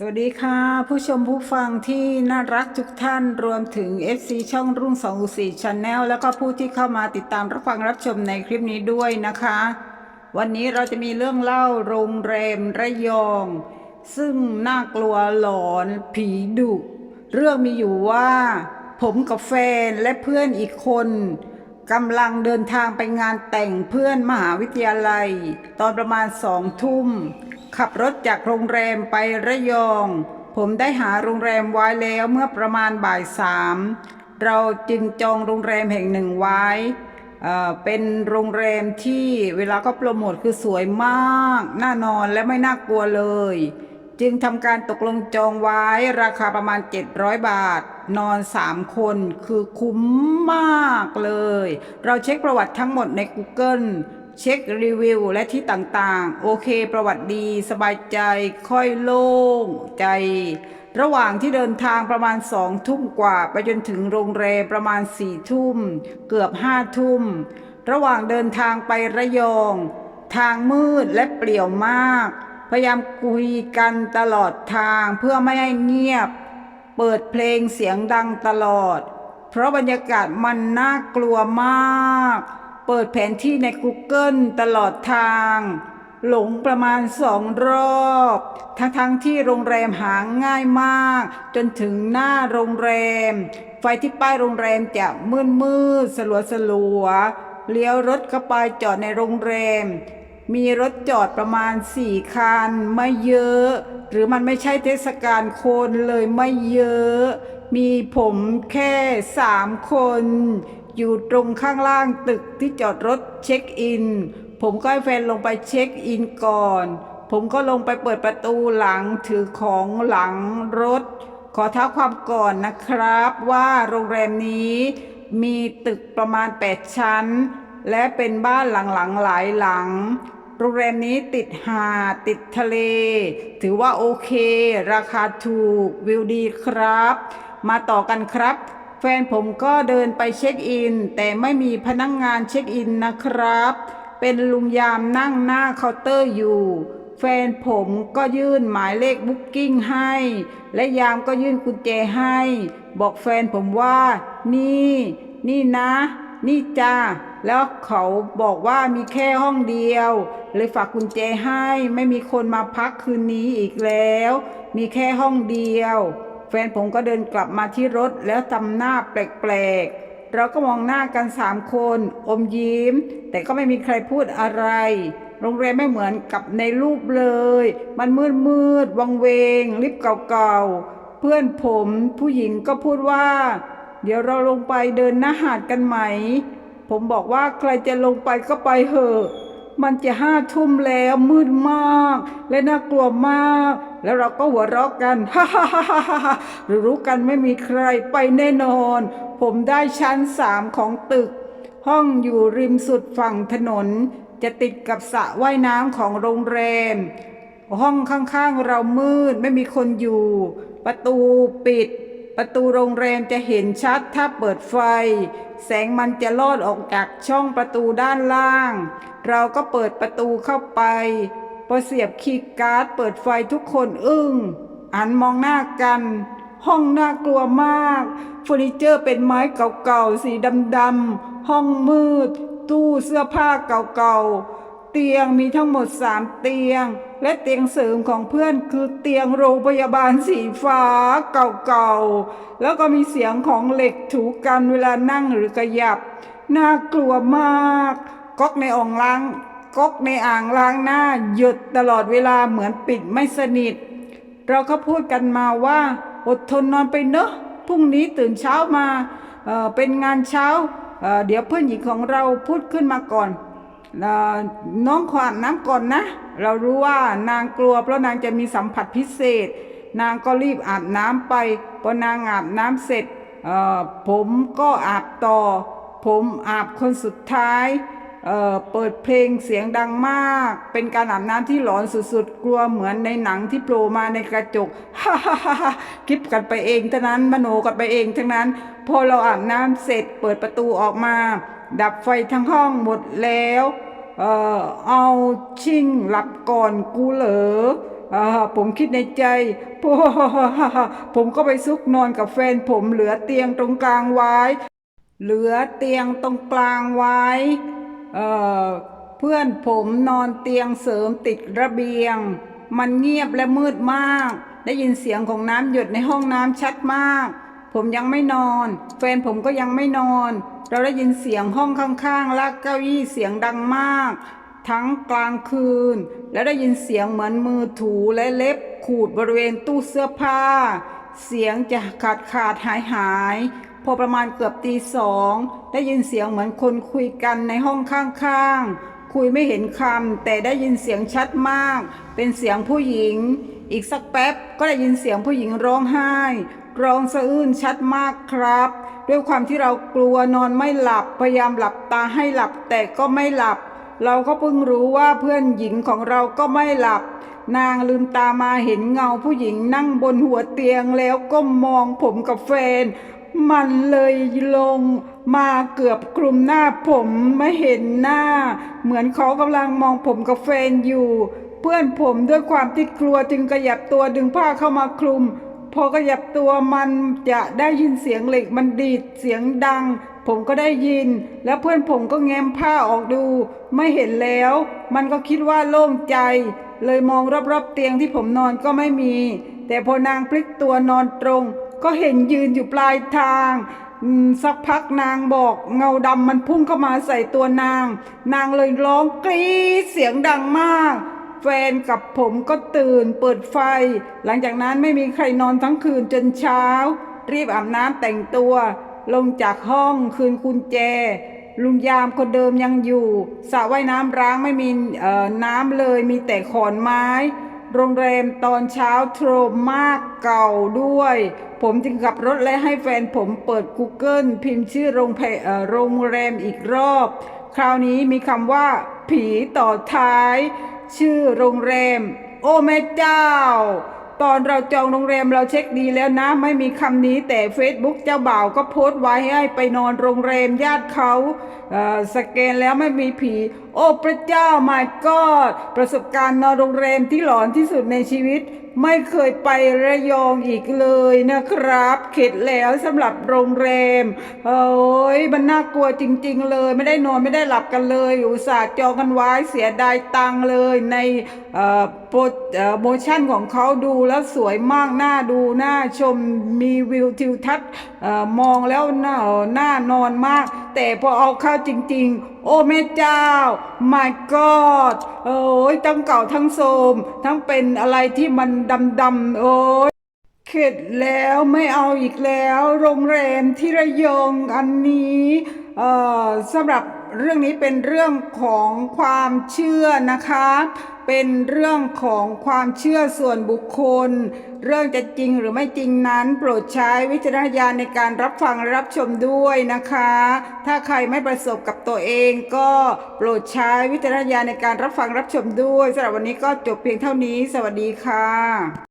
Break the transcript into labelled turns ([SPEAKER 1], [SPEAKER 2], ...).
[SPEAKER 1] สวัสดีค่ะ ผู้ชมผู้ฟังที่น่ารักทุกท่านรวมถึง FC ช่องรุ่ง2 4 Channel แล้วก็ผู้ที่เข้ามาติดตามรับฟังรับชมในคลิปนี้ด้วยนะคะ วันนี้เราจะมีเรื่องเล่าโรงแรมระยอง ซึ่งน่ากลัวหลอนผีดุเรื่องมีอยู่ว่า ผมกับแฟนและเพื่อนอีกคนกำลังเดินทางไปงานแต่งเพื่อนมหาวิทยาลัย ตอนประมาณสองทุ่ม ขับรถจากโรงแรมไประยอง ผมได้หาโรงแรมไว้แล้วเมื่อประมาณบ่ายสามเราจึงจองโรงแรมแห่งหนึ่งไว้ เป็นโรงแรมที่เวลาก็โปรโมทคือสวยมาก น่านอนและไม่น่ากลัวเลย จึงทำการตกลงจองไว้ราคาประมาณ 700 บาท นอน 3 คนคือคุ้มมากเลย เราเช็คประวัติทั้งหมดใน Google เช็ครีวิวและที่ต่างๆ โอเค ประวัติดี สบายใจ ค่อยโล่งใจ ระหว่างที่เดินทางประมาณสองทุ่มกว่า ไปจนถึงโรงแรมประมาณสี่ทุ่ม เกือบห้าทุ่ม ระหว่างเดินทางไประยอง ทางมืดและเปลี่ยวมาก พยายามคุยกันตลอดทางเพื่อไม่ให้เงียบ เปิดเพลงเสียงดังตลอด เพราะบรรยากาศมันน่ากลัวมาก เปิดแผนที่ใน Google ตลอดทาง หลงประมาณสองรอบ ทั้งทั้งที่โรงแรมหาง่ายมาก จนถึงหน้าโรงแรม ไฟที่ป้ายโรงแรมจะมืดมืดสลัวสลัวเลี้ยวรถเข้าไปจอดในโรงแรม มีรถจอดประมาณสี่คันไม่เยอะ หรือมันไม่ใช่เทศกาลคนเลยไม่เยอะ มีผมแค่สามคน อยู่ตรงข้างล่างตึกที่จอดรถเช็คอิน ผมก็ให้แฟนลงไปเช็คอินก่อน ผมก็ลงไปเปิดประตูหลังถือของหลังรถ ขอเท้าความก่อนนะครับว่าโรงแรมนี้มีตึกประมาณ 8 ชั้น และเป็นบ้านหลังๆหลายหลัง โรงแรมนี้ติดหาดติดทะเล ถือว่าโอเค ราคาถูกวิวดีครับ มาต่อกันครับ แฟนผมก็เดินไปเช็คอิน แต่ไม่มีพนักงงานเช็คอินนะครับ เป็นลุงยามนั่งหน้าเคาน์เตอร์อยู่ แฟนผมก็ยื่นหมายเลขบุ๊กกิ้งให้ และยามก็ยื่นกุญแจให้ บอกแฟนผมว่า นี่ นี่นะ นี่จ้าแล้วเขาบอกว่ามีแค่ห้องเดียว เลยฝากกุญแจให้ ไม่มีคนมาพักคืนนี้อีกแล้ว มีแค่ห้องเดียว แฟนผมก็เดินกลับมาที่รถแล้วทำหน้าแปลกๆ เราก็มองหน้ากันสามคนอมยิ้ม แต่ก็ไม่มีใครพูดอะไร โรงแรมไม่เหมือนกับในรูปเลย มันมืดมืดๆวังเวง ลิฟต์เก่าๆ เพื่อนผมผู้หญิงก็พูดว่า เดี๋ยวเราลงไปเดินหน้าหาดกันไหม ผมบอกว่าใครจะลงไปก็ไปเถอะ มันจะห้าทุ่มแล้วมืดมาก และน่ากลัวมาก แล้วเราก็หัวเราะกันฮ่าฮ่าฮ่าฮ่าฮ่ารู้กันไม่มีใครไปแน่นอน ผมได้ชั้นสามของตึก ห้องอยู่ริมสุดฝั่งถนน จะติดกับสระว่ายน้ำของโรงแรม ห้องข้างๆเรามืดไม่มีคนอยู่ ประตูปิด ประตูโรงแรมจะเห็นชัดถ้าเปิดไฟ แสงมันจะลอดออกจากช่องประตูด้านล่าง เราก็เปิดประตูเข้าไปพอเสียบคีย์การ์ดเปิดไฟทุกคนอึ้งอันมองหน้ากัน ห้องน่ากลัวมากเฟอร์นิเจอร์เป็นไม้เก่าๆสีดำๆห้องมืด ตู้เสื้อผ้าเก่าๆ เตียงมีทั้งหมดสามเตียง และเตียงเสริมของเพื่อนคือเตียงโรงพยาบาลสีฟ้าเก่าๆ แล้วก็มีเสียงของเหล็กถูกันเวลานั่งหรือขยับ น่ากลัวมากก๊อกในอ่องล้างก๊อกในอ่างล้างหน้าหยุดตลอดเวลาเหมือนปิดไม่สนิท เราก็พูดกันมาว่าอดทนนอนไปเนอะพรุ่งนี้ตื่นเช้ามาเเป็นงานเช้าเเดี๋ยวเพื่อนหญิงของเราพูดขึ้นมาก่อน น้องขออาบน้ำก่อนนะ เรารู้ว่านางกลัว เพราะนางจะมีสัมผัสพิเศษ นางก็รีบอาบน้ำไปพอนางอาบน้ำเสร็จผมก็อาบต่อ ผมอาบคนสุดท้ายเเปิดเพลงเสียงดังมาก เป็นการอาบน้ำที่หลอนสุดๆ กลัวเหมือนในหนังที่โผล่มาในกระจกฮ่าฮ่าฮ่าคิดกันไปเองทั้งนั้นมโนกันไปเองทั้งนั้น พอเราอาบน้ำเสร็จเปิดประตูออกมา ดับไฟทั้งห้องหมดแล้ว เออเอาชิ่งหลับก่อนกูเหรอผมคิดในใจผมก็ไปซุกนอนกับแฟนผมเหลือเตียงตรงกลางไว้ เหลือเตียงตรงกลางไว้เพื่อนผมนอนเตียงเสริมติดระเบียง มันเงียบและมืดมาก ได้ยินเสียงของน้ำหยดในห้องน้ำชัดมาก ผมยังไม่นอน แฟนผมก็ยังไม่นอน เราได้ยินเสียงห้องข้างๆลากเก้าอี้เสียงดังมาก ทั้งกลางคืน และได้ยินเสียงเหมือนมือถูและเล็บขูดบริเวณตู้เสื้อผ้า เสียงจะขาดขาดหายหายๆพอประมาณเกือบตีสองได้ยินเสียงเหมือนคนคุยกันในห้องข้างๆ คุยไม่เห็นคำแต่ได้ยินเสียงชัดมาก เป็นเสียงผู้หญิง อีกสักแป๊บก็ได้ยินเสียงผู้หญิงร้องไห้ ร้องสะอื้นชัดมากครับ ด้วยความที่เรากลัวนอนไม่หลับพยายามหลับตาให้หลับแต่ก็ไม่หลับ เราก็เพิ่งรู้ว่าเพื่อนหญิงของเราก็ไม่หลับ นางลืมตามาเห็นเงาผู้หญิงนั่งบนหัวเตียงแล้วก็มองผมกับแฟน มันเลยลงมาเกือบคลุมหน้าผมไม่เห็นหน้า เหมือนเขากำลังมองผมกับแฟนอยู่ เพื่อนผมด้วยความที่กลัวจึงขยับตัวดึงผ้าเข้ามาคลุม อขยับตัวมันจะได้ยินเสียงเหล็กมันดีดเสียงดัง ผมก็ได้ยิน แล้วเพื่อนผมก็แง้มผ้าออกดู ไม่เห็นแล้ว มันก็คิดว่าโล่งใจ เลยมองรอบๆเตียงที่ผมนอนก็ไม่มี แต่พอนางพลิกตัวนอนตรง ก็เห็นยืนอยู่ปลายทางสักพักนางบอกเงาดำมันพุ่งเข้ามาใส่ตัวนาง นางเลยร้องกรี๊ดเสียงดังมาก แฟนกับผมก็ตื่นเปิดไฟ หลังจากนั้นไม่มีใครนอนทั้งคืนจนเช้า รีบอาบน้ำแต่งตัว ลงจากห้องคืนกุญแจ ลุงยามคนเดิมยังอยู่สระว่ายน้ำร้างไม่มีน้ำเลยมีแต่ขอนไม้ โรงแรมตอนเช้าโทรมมากเก่าด้วย ผมจึงขับรถและให้แฟนผมเปิด Google พิมพ์ชื่อโรงแพเอ่อโรงแรมอีกรอบ คราวนี้มีคำว่าผีต่อท้าย ชื่อโรงแรม โอ้แม่เจ้า ตอนเราจองโรงแรมเราเช็คดีแล้วนะ ไม่มีคำนี้แต่ Facebook เจ้าบ่าวก็โพสต์ไว้ให้ไปนอนโรงแรมญาติเขาเสแกนแล้วไม่มีผี อ้พระเจ้า my god ประสบการณ์นอนโรงแรมที่หลอนที่สุดในชีวิต ไม่เคยไประยองอีกเลยนะครับ เข็ดแล้วสำหรับโรงแรมโอ้ยมันน่ากลัวจริง ๆ เลย ไม่ได้นอนไม่ได้หลับกันเลยอุตส่าห์จองกันไว้เสียดายตังเลยในเอ่อโปรโมชั่นของเขาดูแล้วสวยมากน่าดูน่าชมมีวิวทิวทัศน์มองแล้วน่าน่านอนมาก แต่พอเอาเข้าจริง ๆ อ้แม่เจ้า my god โอ้ยทั้งเก่าทั้งโทรมทั้งเป็นอะไรที่มันดำๆโอ้ยเข็ดแล้วไม่เอาอีกแล้ว โรงแรมที่ระยองอันนี้เอ่อสำหรับเรื่องนี้เป็นเรื่องของความเชื่อนะคะ เป็นเรื่องของความเชื่อส่วนบุคคล เรื่องจะจริงหรือไม่จริงนั้น โปรดใช้วิจารณญาณในการรับฟังรับชมด้วยนะคะ ถ้าใครไม่ประสบกับตัวเองก็โปรดใช้วิจารณญาณในการรับฟังรับชมด้วยสำหรับวันนี้ก็จบเพียงเท่านี้ สวัสดีค่ะ